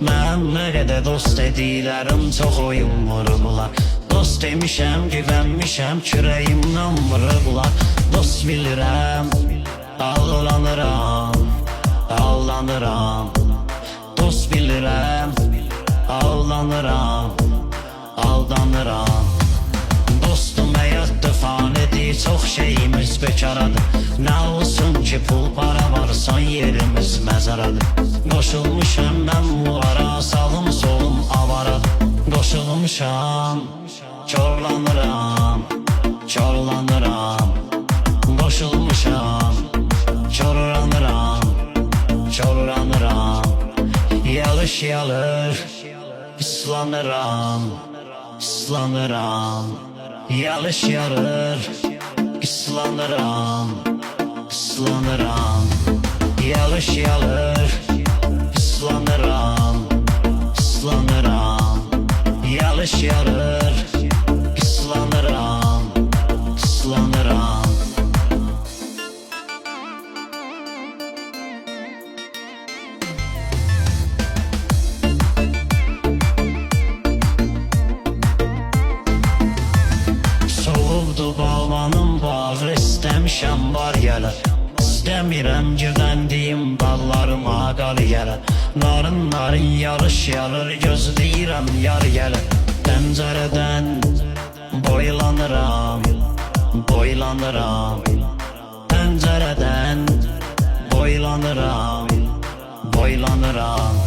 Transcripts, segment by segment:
Mən nə qədər dost dediklərim çox oyun vurublar Dost demişəm, güvənmişəm, kürəyimdən vurublar Dost bilirəm, aldanıram, aldanıram Dost bilirəm, aldanıram, aldanıram Dostum həyatda fanidir, çox şeyimiz bekaradır Nə olsun ki pul para son yerimiz məzaradır Qoşulmuşam mən bunlara, sağım solum avaradır Qoşulmuşam, korlanıram, korlanıram Qoşulmuşam, korlanıram, korlanıram Yalış yalır, ıslanıram, ıslanıram. Yalış yarır, ıslanıram, ıslanıram Yalış yalır, ıslanıram, ıslanıram Yalış yarır, ıslanıram, ıslanıram Soğubdu balmanın bağrı istəmişəm var gələr İstəmirəm güvəndiyim qar gələr Narın narın yarış yarır gözləyirəm yar gələr Pəncərədən boylanıram, boylanıram. Pəncərədən boylanıram, boylanıram.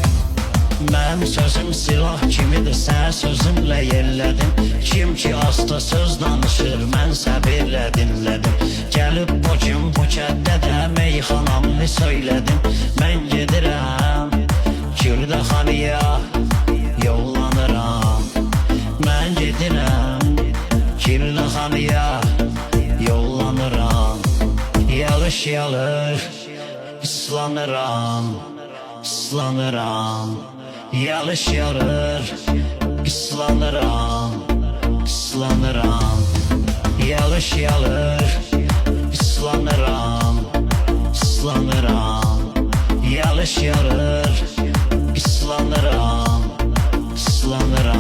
Mənim sözüm silah kimidir, sən sözümlə yerlədim Kim ki asta söz danışır, mən səbirlə dinlədim Gəlib bu gün bu kəddədə meyxanamı söylədim Mən gedirəm Kürdəxaniya yollanıram Mən gedirəm Kürdəxaniya yollanıram Yalış yalır, ıslanıram ıslanıram Yalış yarır, ıslanıram, ıslanıram Yalış yalır, ıslanıram Yalış yarır ıslanıram ıslanıram.